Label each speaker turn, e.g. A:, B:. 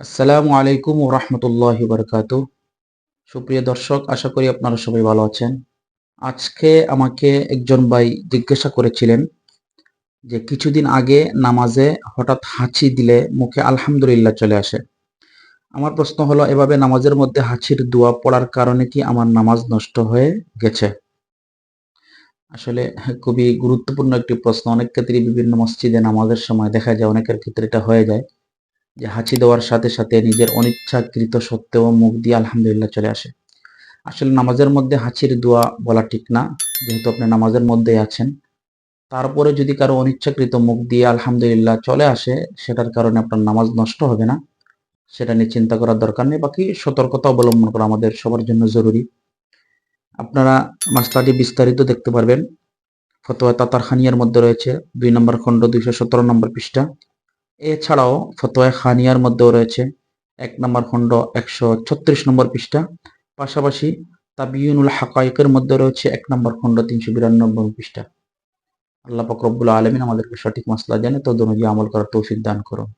A: আসসালামু আলাইকুম ও রহমতুল্লাহ বরকাত সুপ্রিয় দর্শক, আশা করি আপনারা সবাই ভালো আছেন। আজকে আমাকে একজন ভাই জিজ্ঞাসা করেছিলেন যে কিছুদিন আগে নামাজে হঠাৎ হাঁচি দিলে মুখে আলহামদুলিল্লাহ চলে আসে। আমার প্রশ্ন হলো, এভাবে নামাজের মধ্যে হাঁচির দোয়া পড়ার কারণে কি আমার নামাজ নষ্ট হয়ে গেছে? আসলে খুবই গুরুত্বপূর্ণ একটি প্রশ্ন। অনেক ক্ষেত্রেই বিভিন্ন মসজিদে নামাজের সময় দেখা যায়, অনেকের ক্ষেত্রে এটা হয়ে যায়। যে হাঁচি দেওয়ার সাথে সাথে নিজের অনিচ্ছাকৃত সত্ত্বেও মুখ দিয়ে আলহামদুলিল্লাহ চলে আসে। আসলে নামাজের মধ্যে হাঁচির দোয়া বলা ঠিক না, যেহেতু আপনি নামাজের মধ্যেই আছেন। তারপরে যদি কারও অনিচ্ছাকৃত মুখ দিয়ে আলহামদুলিল্লাহ চলে আসে, সেটার কারণে আপনার নামাজ নষ্ট হবে না। সেটা নিয়ে চিন্তা করার দরকার নেই, বাকি সতর্কতা অবলম্বন করা আমাদের সবার জন্য জরুরি। আপনারা মাসলাটি বিস্তারিত দেখতে পারবেন। ফতোয়া তাতার খানিয়ার মধ্যে রয়েছে, দুই নম্বর খণ্ড দুইশো সতেরো নম্বর পৃষ্ঠা। এছাড়াও ফতোয়া খানিয়ার মধ্যেও রয়েছে। এক নম্বর খণ্ড একশো ছত্রিশ নম্বর পৃষ্ঠা। পাশাপাশি তাবিউনুল হাকাইকের মধ্যে রয়েছে এক নম্বর খণ্ড তিনশো বিরানব্বই পৃষ্ঠা। আল্লাহ ফকরবুল্লা আলমিন আমাদেরকে সঠিক মশলা জানে তো অনুযায়ী আমল করার তৌফিক দান করুন।